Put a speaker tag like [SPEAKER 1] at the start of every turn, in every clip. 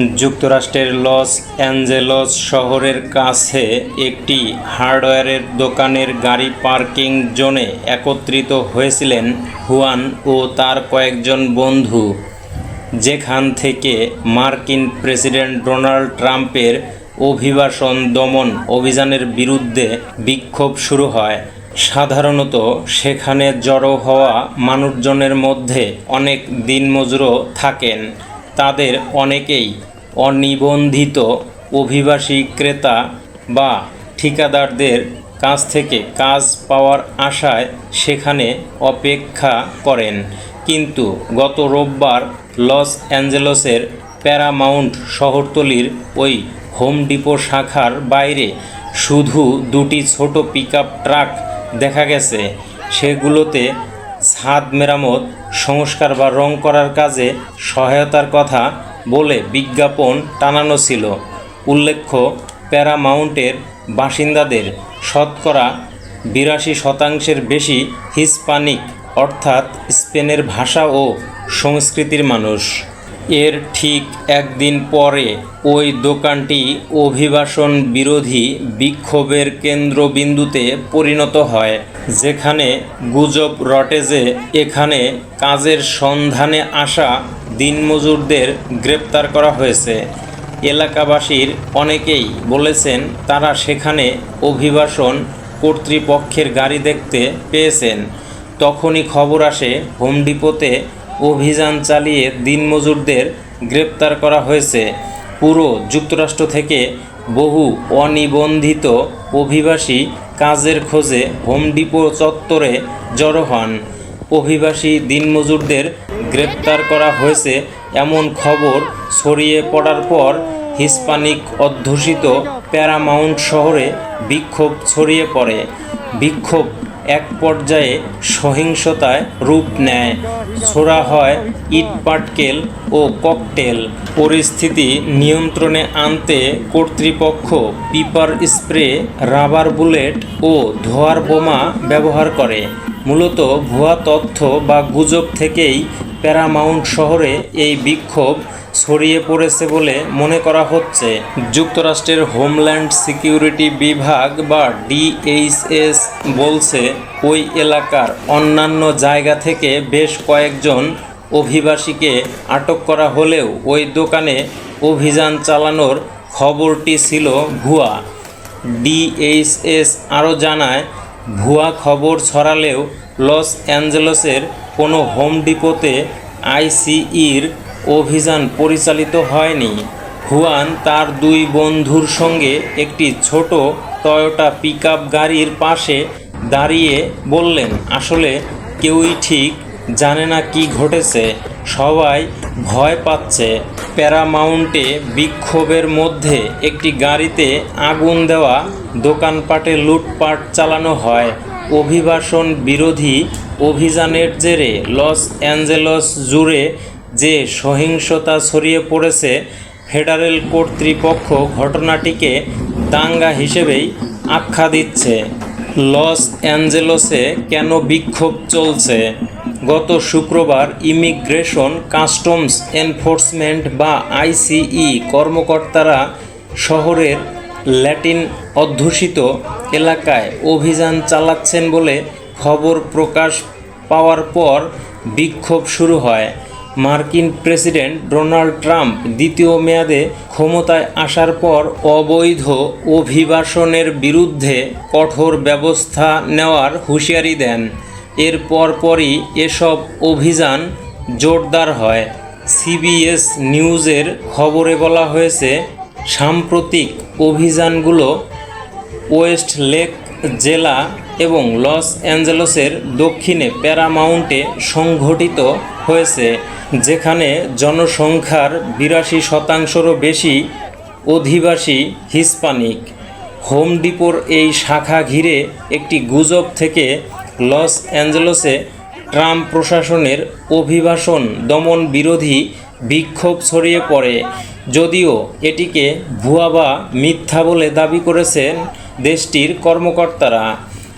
[SPEAKER 1] যুক্তরাষ্ট্রের Los Angeles শহরের কাছে একটি হার্ডওয়্যারের দোকানের গাড়ি পার্কিং জোনে একত্রিত হয়েছিলেন হুয়ান ও তার কয়েকজন বন্ধু। যেখান থেকে মার্কিন প্রেসিডেন্ট ডোনাল্ড ট্রাম্পের অভিবাসন দমন অভিযানের বিরুদ্ধে বিক্ষোভ শুরু হয়। সাধারণত সেখানে জড়ো হওয়া মানুষজনের মধ্যে অনেক দিনমজুরও থাকেন। তাদের অনেকেই অনিবন্ধিত অভিবাসী ক্রেতা বা ঠিকাদারদের কাছ থেকে কাজ পাওয়ার আশায় সেখানে অপেক্ষা করেন। কিন্তু গত রোববার লস অ্যাঞ্জেলসের প্যারামাউন্ট শহরতলির ওই হোম ডিপো শাখার বাইরে শুধু দুটি ছোট পিকআপ ট্রাক দেখা গেছে। সেগুলোতে ছাদ মেরামত, সংস্কার বা রং করার কাজে সহায়তার কথা বলে বিজ্ঞাপন টানানো ছিল। উল্লেখ্য প্যারামাউন্টের বাসিন্দাদের শতকরা বিরাশি শতাংশের বেশি হিসপানিক, অর্থাৎ স্পেনের ভাষা ও সংস্কৃতির মানুষ। এর ঠিক একদিন পরে ওই দোকানটি অভিবাসন বিরোধী বিক্ষোভের কেন্দ্রবিন্দুতে পরিণত হয়, যেখানে গুজব রটে যে এখানে কাজের সন্ধানে আসা দিনমজুরদের গ্রেপ্তার করা হয়েছে। এলাকাবাসীর অনেকেই বলেছেন, তারা সেখানে অভিবাসন কর্তৃপক্ষের গাড়ি দেখতে পেয়েছেন। তখনই খবর আসে, হোম ডিপোতে অভিযান চালিয়ে দিনমজুরদের গ্রেপ্তার করা হয়েছে। পুরো যুক্তরাষ্ট্র থেকে বহু অনিবন্ধিত অভিবাসী কাজের খোঁজে হোম ডিপো চত্বরে জড়ো হন। অভিবাসী দিনমজুরদের গ্রেপ্তার করা হয়েছে এমন খবর ছড়িয়ে পড়ার পর হিসপানিক অধ্যুষিত প্যারামাউন্ট শহরে বিক্ষোভ ছড়িয়ে পড়ে। বিক্ষোভ এক পর্যায়ে সহিংসতায় রূপ নেয়। ছোড়া হয় ইট, পাটকেল ও ককটেল। পরিস্থিতি নিয়ন্ত্রণে আনতে কর্তৃপক্ষ পিপার স্প্রে, রাবার বুলেট ও ধোয়ার বোমা ব্যবহার করে। মূলত ভুয়া তথ্য বা গুজব থেকেই প্যারামাউন্ট শহরে এই বিক্ষোভ ছড়িয়ে পড়েছে বলে মনে করা হচ্ছে। যুক্তরাষ্ট্রের হোমল্যান্ড সিকিউরিটি বিভাগ বা ডিএইচএস বলছে, ওই এলাকার অন্যান্য জায়গা থেকে বেশ কয়েকজন অভিবাসীকে আটক করা হলেও ওই দোকানে অভিযান চালানোর খবরটি ছিল ভুয়া। ডিএইচএস আরও জানায় ভুয়া খবর ছড়ালেও লস অ্যাঞ্জেলসের কোনো হোম ডিপোতে আইসিইর অভিযান পরিচালিত হয়নি। হুয়ান তার দুই বন্ধুর সঙ্গে একটি ছোট টয়োটা পিকআপ গাড়ির পাশে দাঁড়িয়ে বললেন, আসলে কেউই ঠিক জানে না কি ঘটেছে। সবাই ভয় পাচ্ছে। প্যারামাউন্টে বিক্ষোভের মধ্যে একটি গাড়িতে আগুন দেওয়া, দোকানপাটে লুটপাট চালানো হয়। অভিবাসন বিরোধী অভিযানের জেরে লস অ্যাঞ্জেলস জুড়ে যে সহিংসতা ছড়িয়ে পড়েছে, ফেডারেল কর্তৃপক্ষ ঘটনাটিকে দাঙ্গা হিসেবেই আখ্যা দিচ্ছে। লস অ্যাঞ্জেলসে কেন বিক্ষোভ চলছে? গত শুক্রবার ইমিগ্রেশন, কাস্টমস এনফোর্সমেন্ট বা আইসিই কর্মকর্তারা শহরের ল্যাটিন অধ্যুষিত এলাকায় অভিযান চালাচ্ছেন বলে খবর প্রকাশ পাওয়ার পর বিক্ষোভ শুরু হয়। মার্কিন প্রেসিডেন্ট ডোনাল্ড ট্রাম্প দ্বিতীয় মেয়াদে ক্ষমতায় আসার পর অবৈধ অভিবাসনের বিরুদ্ধে কঠোর ব্যবস্থা নেওয়ার হুঁশিয়ারি দেন। এর পরপরই এসব অভিযান জোরদার হয়। সিবিএস নিউজের খবরে বলা হয়েছে, সাম্প্রতিক অভিযানগুলো ওয়েস্ট লেক জেলা এবং লস অ্যাঞ্জেলসের দক্ষিণে প্যারামাউন্টে সংঘটিত হয়েছে, যেখানে জনসংখ্যার বিরাশি শতাংশেরও বেশি অধিবাসী হিসপানিক। হোম ডিপোর এই শাখা ঘিরে একটি গুজব থেকে লস অ্যাঞ্জেলসে ট্রাম্প প্রশাসনের অভিবাসন দমন বিরোধী বিক্ষোভ ছড়িয়ে পড়ে। যদিও এটিকে ভুয়া বা মিথ্যা বলে দাবি করেছেন দেশটির কর্মকর্তারা।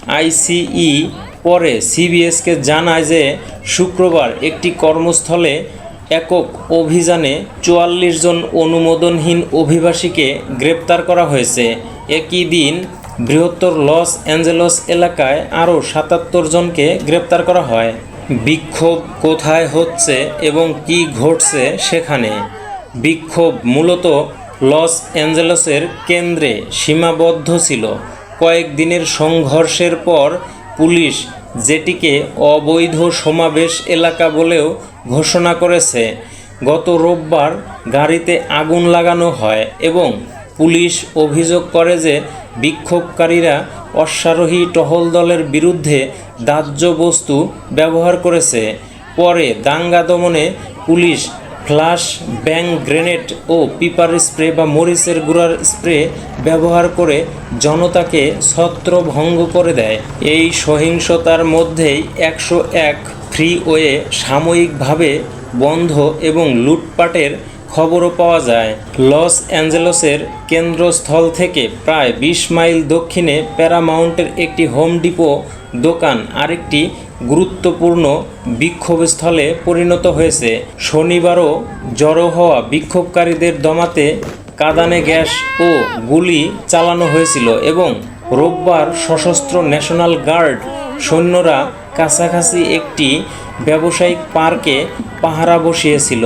[SPEAKER 1] আইসিই পরে সিবিএসকে জানায় যে শুক্রবার একটি কর্মস্থলে একক অভিযানে চুয়াল্লিশ জন অনুমোদনহীন অভিবাসীকে গ্রেপ্তার করা হয়েছে। একই দিন বৃহত্তর লস অ্যাঞ্জেলস এলাকায় আরও সাতাত্তর জনকে গ্রেপ্তার করা হয়। বিক্ষোভ কোথায় হচ্ছে এবং কি ঘটছে সেখানে? বিক্ষোভ মূলত লস অ্যাঞ্জেলসের কেন্দ্রে সীমাবদ্ধ ছিল। কয়েকদিনের সংঘর্ষের পর পুলিশ যেটিকে অবৈধ সমাবেশ এলাকা বলেও ঘোষণা করেছে। গত রোববার গাড়িতে আগুন লাগানো হয় এবং পুলিশ অভিযোগ করে যে বিক্ষোভকারীরা অশ্বারোহী টহল দলের বিরুদ্ধে দাহ্য বস্তু ব্যবহার করেছে। পরে দাঙ্গা দমনে পুলিশ ফ্লাশ, ব্যাং গ্রেনেড ও পিপার স্প্রে বা মরিচের গুঁড়ার স্প্রে ব্যবহার করে জনতাকে ছত্রভঙ্গ করে দেয়। এই সহিংসতার মধ্যেই একশো এক ফ্রিওয়ে সাময়িকভাবে বন্ধ এবং লুটপাটের খবরও পাওয়া যায়। লস অ্যাঞ্জেলসের কেন্দ্রস্থল থেকে প্রায় বিশ মাইল দক্ষিণে প্যারামাউন্টের একটি হোম ডিপো দোকান আরেকটি গুরুত্বপূর্ণ বিক্ষোভস্থলে পরিণত হয়েছে। শনিবারও জড়ো হওয়া বিক্ষোভকারীদের দমাতে কাদানে গ্যাস ও গুলি চালানো হয়েছিল এবং রোববার সশস্ত্র ন্যাশনাল গার্ড সৈন্যরা কাছাকাছি একটি ব্যবসায়িক পার্কে পাহারা বসিয়েছিল।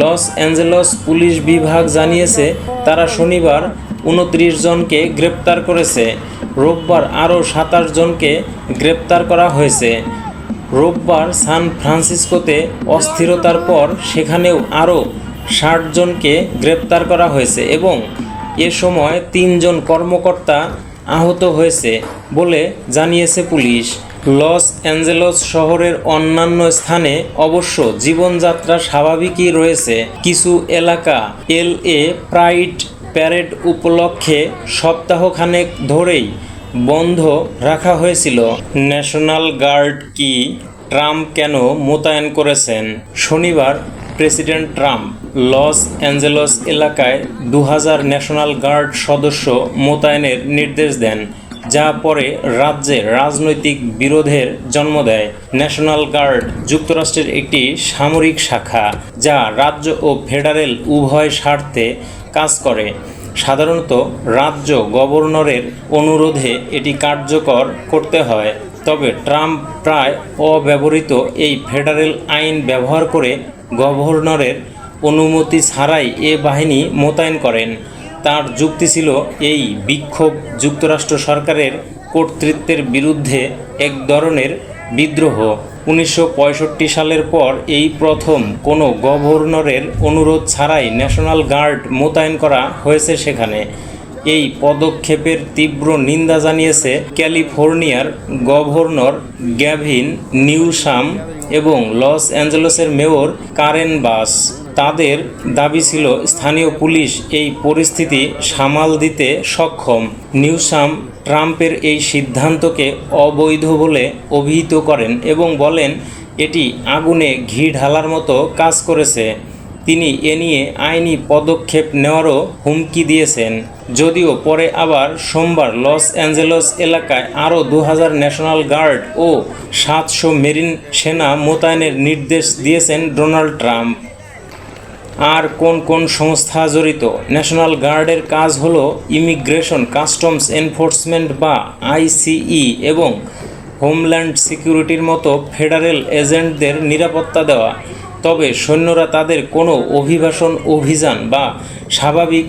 [SPEAKER 1] লস অ্যাঞ্জেলস পুলিশ বিভাগ জানিয়েছে, তারা শনিবার উনত্রিশ জনকে গ্রেপ্তার করেছে। রোববার আরও সাতাশ জনকে গ্রেপ্তার করা হয়েছে। রোববার সান ফ্রান্সিসকোতে অস্থিরতার পর সেখানেও আরও ষাট জনকে গ্রেপ্তার করা হয়েছে এবং এ সময় তিনজন কর্মকর্তা আহত হয়েছে বলে জানিয়েছে পুলিশ। লস অ্যাঞ্জেলস শহরের অন্যান্য স্থানে অবশ্য জীবনযাত্রা স্বাভাবিকই রয়েছে। কিছু এলাকা এল এ প্রাইড প্যারেড উপলক্ষে সপ্তাহখানেক ধরেই বন্ধ রাখা হয়েছিল। ন্যাশনাল গার্ড কি ট্রাম্প কেন মোতায়েন করেছেন? শনিবার প্রেসিডেন্ট ট্রাম্প লস অ্যাঞ্জেলস এলাকায় দু হাজার ন্যাশনাল গার্ড সদস্য মোতায়েনের নির্দেশ দেন। যা পরে রাজ্যে রাজনৈতিক বিরোধের জন্ম দেয়। ন্যাশনাল গার্ড যুক্তরাষ্ট্রের একটি সামরিক শাখা, যা রাজ্য ও ফেডারেল উভয় স্বার্থে কাজ করে। সাধারণত রাজ্য গভর্নরের অনুরোধে এটি কার্যকর করতে হয়। তবে ট্রাম্প প্রায় অব্যবহৃত এই ফেডারেল আইন ব্যবহার করে গভর্নরের অনুমতি ছাড়াই এ বাহিনী মোতায়েন করেন। তার যুক্তি ছিল, এই বিক্ষোভ যুক্তরাষ্ট্র সরকারের কর্তৃত্বের বিরুদ্ধে এক ধরনের বিদ্রোহ। উনিশশো পঁয়ষট্টি সালের পর এই প্রথম কোনো গভর্নরের অনুরোধ ছাড়াই ন্যাশনাল গার্ড মোতায়েন করা হয়েছে সেখানে। এই পদক্ষেপের তীব্র নিন্দা জানিয়েছে ক্যালিফোর্নিয়ার গভর্নর গ্যাভিন নিউসাম এবং লস অ্যাঞ্জেলসের মেয়র কারেন বাস। তাদের দাবি ছিল স্থানীয় পুলিশ এই পরিস্থিতি সামাল দিতে সক্ষম। নিউসাম ট্রাম্পের এই সিদ্ধান্তকে অবৈধ বলে অভিহিত করেন এবং বলেন, এটি আগুনে ঘি ঢালার মতো কাজ করেছে। তিনি এ নিয়ে আইনি পদক্ষেপ নেওয়ারও হুমকি দিয়েছেন। যদিও পরে আবার সোমবার লস অ্যাঞ্জেলস এলাকায় আরও দু হাজার ন্যাশনাল গার্ড ও সাতশো মেরিন সেনা মোতায়েনের নির্দেশ দিয়েছেন ডোনাল্ড ট্রাম্প। আর কোন কোন সংস্থা জড়িত? ন্যাশনাল গার্ডের কাজ হলো ইমিগ্রেশন, কাস্টমস এনফোর্সমেন্ট বা আইসিই এবং হোমল্যান্ড সিকিউরিটির মতো ফেডারেল এজেন্টদের নিরাপত্তা দেওয়া। তবে সৈন্যরা তাদের কোনো অভিবাসন, অভিযান বা স্বাভাবিক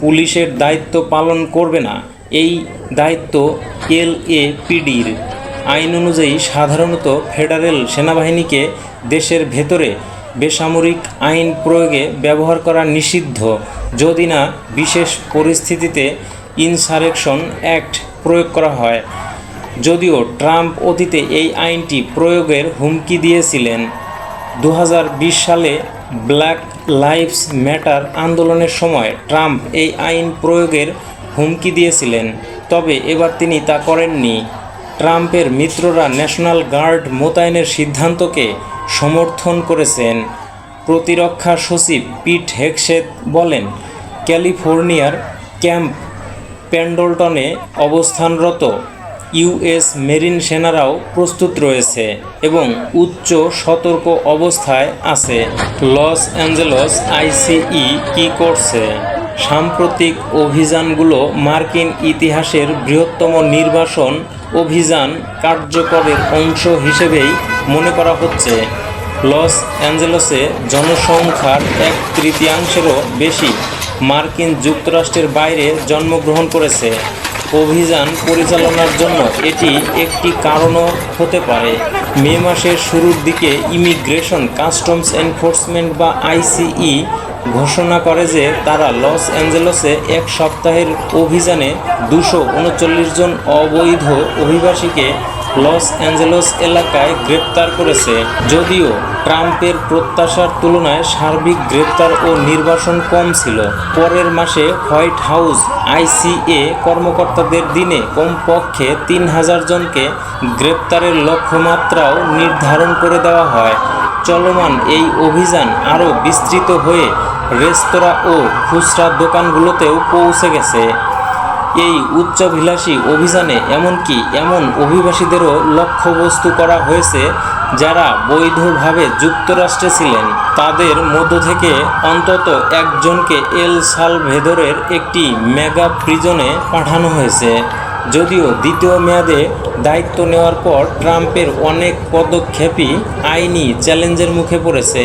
[SPEAKER 1] পুলিশের দায়িত্ব পালন করবে না। এই দায়িত্ব এল এ পিডির আইন অনুযায়ী সাধারণত ফেডারেল সেনাবাহিনীকে দেশের ভেতরে বেসামরিক আইন প্রয়োগে ব্যবহার করা নিষিদ্ধ। যদি না, বিশেষ পরিস্থিতিতে ইনসারেকশন অ্যাক্ট প্রয়োগ করা হয়। যদিও ট্রাম্প অতীতে এই আইনটি প্রয়োগের হুমকি দিয়েছিলেন। দু হাজার বিশ সালে ব্ল্যাক লাইভস ম্যাটার আন্দোলনের সময় ট্রাম্প এই আইন প্রয়োগের হুমকি দিয়েছিলেন, তবে এবার তিনি তা করেননি। ট্রাম্পের মিত্ররা ন্যাশনাল গার্ড মোতায়েনের সিদ্ধান্তকে সমর্থন করেছেন। প্রতিরক্ষা সচিব পিট হেকসেত বলেন, ক্যালিফোর্নিয়ার ক্যাম্প পেন্ডলটনে অবস্থানরত ইউএস মেরিন সেনারাও প্রস্তুত রয়েছে এবং উচ্চ সতর্ক অবস্থায় আছে। লস অ্যাঞ্জেলস আইসিই কি করছে? সাম্প্রতিক অভিযানগুলো মার্কিন ইতিহাসের বৃহত্তম নির্বাসন অভিযান কার্যকরের অংশ হিসেবেই মনে করা হচ্ছে। লস অ্যাঞ্জেলসে জনসংখ্যার এক তৃতীয়াংশেরও বেশি মার্কিন যুক্তরাষ্ট্রের বাইরে জন্মগ্রহণ করেছে। অভিযান পরিচালনার জন্য এটি একটি কারণও হতে পারে। মে মাসের শুরুর দিকে ইমিগ্রেশন, কাস্টমস এনফোর্সমেন্ট বা আইসিই ঘোষণা করে যে তারা লস অ্যাঞ্জেলসে এক সপ্তাহের অভিযানে দুশো উনচল্লিশ জন অবৈধ অভিবাসীকে লস অ্যাঞ্জেলস এলাকায় গ্রেপ্তার করেছে। যদিও ট্রাম্পের প্রত্যাশার তুলনায় সার্বিক গ্রেপ্তার ও নির্বাসন কম ছিল। পরের মাসে হোয়াইট হাউস, আইসিএ কর্মকর্তাদের দিনে কমপক্ষে তিন হাজার জনকে গ্রেপ্তারের লক্ষ্যমাত্রাও নির্ধারণ করে দেওয়া হয়। চলমান এই অভিযান আরও বিস্তৃত হয়ে রেস্তোরাঁ ও খুচরা দোকানগুলোতেও পৌঁছে গেছে। এই উচ্চাভিলাষী অভিযানে এমনকি এমন অভিবাসীদেরও লক্ষ্যবস্তু করা হয়েছে যারা বৈধভাবে যুক্তরাষ্ট্রে ছিলেন। তাদের মধ্য থেকে অন্তত একজনকে এল সালভেদরের একটি মেগা প্রিজনে পাঠানো হয়েছে। যদিও দ্বিতীয় মেয়াদে দায়িত্ব নেওয়ার পর ট্রাম্পের অনেক পদক্ষেপই আইনি চ্যালেঞ্জের মুখে পড়েছে।